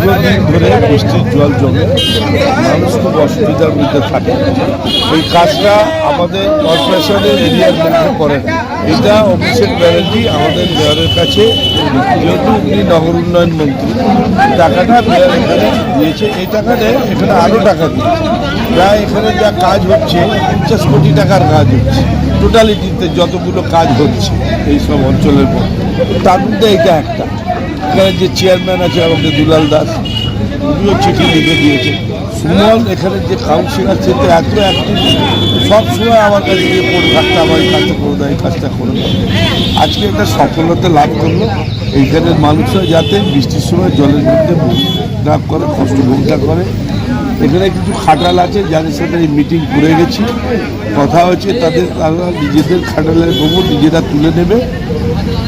দীর্ঘদিন ধরে বৃষ্টির জল জমে, মানুষ খুব অসুবিধার মধ্যে থাকে। এই কাজটা আমাদের কর্পোরেশনের এরিয়ার মধ্যে করে এটা অভিষেক ব্যানার্জি আমাদের মেয়রের কাছে। যেহেতু উনি নগর উন্নয়ন মন্ত্রী, টাকাটা মেয়র এখানে দিয়েছে। এই টাকাটা এখানে আরও টাকা দিয়েছে। প্রায় এখানে যা কাজ হচ্ছে, পঞ্চাশ কোটি টাকার কাজ হচ্ছে। টোটালিটিতে যতগুলো কাজ হচ্ছে এই সব অঞ্চলের মধ্যে। তার মধ্যে এটা একটা। এখানে যে চেয়ারম্যান আছে আমাদের দুলাল দাস, উনিও চিঠি লিখে দিয়েছে সুমন, এখানে যে কাউন্সিলর সে তো এত অ্যাক্টিভ সব সময় আমার কাছে গিয়ে পড়ে থাকতে আমার এই কাজটা করে দেয় এই কাজটা করে দেয় আজকে একটা সফলতা লাভ করল। এইখানের মানুষরা যাতে বৃষ্টির সময় জলের মধ্যে লাভ করে, কষ্ট ভোগটা করে এখানে কিছু খাটাল আছে, যাদের সাথে এই মিটিং করে গেছি কথা হচ্ছে তাদের তারা নিজেদের খাটালের গোবর নিজেরা তুলে নেবে।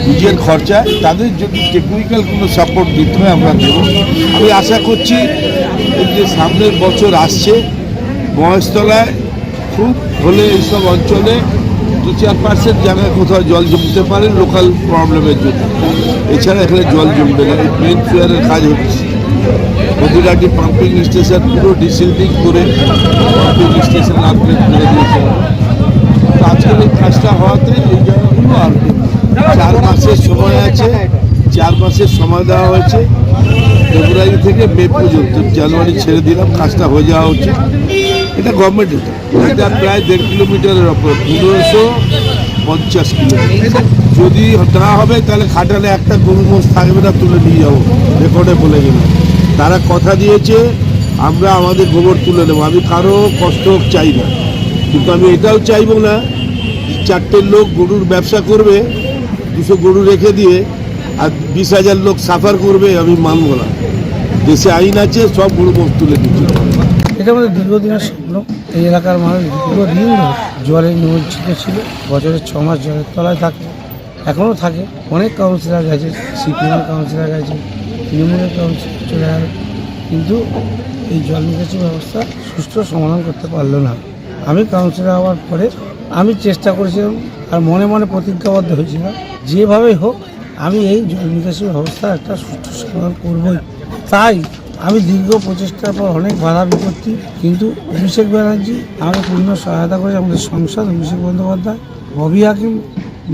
নিজের খরচায় তাদের যদি টেকনিক্যাল কোনো সাপোর্ট দিতে হয় আমরা দেবো। আমি আশা করছি যে সামনের বছর আসছে, মহেশতলায় খুব হলে এইসব অঞ্চলে দু চার পার্সেন্ট জায়গায় কোথাও জল জমতে পারে লোকাল প্রবলেমের জন্য। এছাড়া এখানে জল জমবে না মেন ফেয়ারের কাজ হচ্ছে। মধুরাটি পাম্পিং স্টেশন, পুরো ডিসিল্ডিং করে পাম্পিং স্টেশন আপগ্রেড করে দিয়েছে। আজকের এই কাজটা হওয়াতে এই জায়গাগুলো আর চার মাসের সময় আছে, চার মাসের সময় দেওয়া হয়েছে। ফেব্রুয়ারি থেকে মে পর্যন্ত, জানুয়ারি ছেড়ে দিলাম, কাজটা হয়ে যাওয়া উচিত। এটা গভর্নমেন্টের এটা প্রায় দেড় কিলোমিটারের ওপর, পনেরোশো পঞ্চাশ কিলোমিটার। যদি না হবে, তাহলে খাটালে একটা গরু মোষ থাকবে না, তুলে নিয়ে যাব। রেকর্ডে বলে গেলাম তারা কথা দিয়েছে, আমরা আমাদের গোবর তুলে নেব। আমি কারও কষ্ট চাই না। কিন্তু আমি এটাও চাইব না চারটে লোক গরুর ব্যবসা করবে, দুশো গরু রেখে দিয়ে, আর বিশ হাজার লোক সাফার করবে, আমি মানব না। দেশে আইন আছে, সব গরু মোষ তুলে দিচ্ছে। এটা আমাদের দীর্ঘদিনের স্বপ্ন। এই এলাকার মানুষ দীর্ঘদিন জলে নিমজ্জিত ছিল, বছরে ছ মাস জলের তলায় থাকে এখনও থাকে। অনেক কাউন্সিলর গেছে সিপিএম কাউন্সিলর গেছে তৃণমূলের চলে গেল কিন্তু এই জল নিকাশি ব্যবস্থা সুষ্ঠু সমাধান করতে পারল না। আমি কাউন্সিলর হওয়ার পরে আমি চেষ্টা করেছিলাম, আর মনে মনে প্রতিজ্ঞাবদ্ধ হয়েছিলাম, যেভাবেই হোক আমি এই জল নিকাশি ব্যবস্থা একটা সুষ্ঠু সমাধান করবই। তাই আমি দীর্ঘ প্রচেষ্টার পর অনেক বাধা বিপত্তি, কিন্তু অভিষেক ব্যানার্জি আমাকে পূর্ণ সহায়তা করে আমাদের সংসদ অভিষেক বন্দ্যোপাধ্যায়, ববি হাকিম,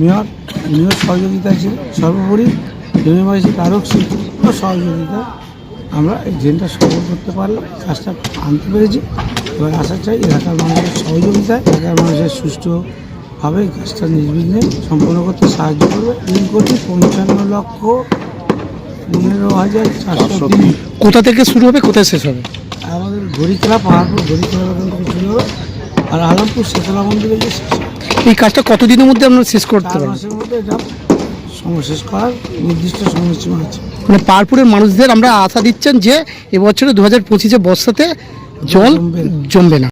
মেয়র উনিও সহযোগিতা ছিল সর্বোপরি এমএমআইসি তারক সিং সহযোগিতা আমরা এই ড্রেনটা সফল করতে পারলাম কাজটা আনতে পেরেছি এবার আশা চাই এলাকার মানুষের সহযোগিতায় এলাকার মানুষের সুষ্ঠুভাবে কাজটা নির্বিঘ্নে সম্পন্ন করতে সাহায্য করবে। তিন কোটি পঞ্চান্ন লক্ষ পনেরো হাজার চারশো কোথা থেকে শুরু হবে কোথায় শেষ হবে? আমাদের ঘড়িখেলা পাহাড়পুর ঘড়িখেলা থেকে শুরু হবে আর আলমপুর শেতলা মন্দিরে শেষ এই কাজটা কতদিনের মধ্যে আমরা শেষ করতে পারব? মাসের মধ্যে করার নির্দিষ্ট সময়সীমা আছে। মানে পারপুরের মানুষদের আমরা আশা দিচ্ছেন যে এবছরে দু হাজার পঁচিশে বর্ষাতে জল জমবে না।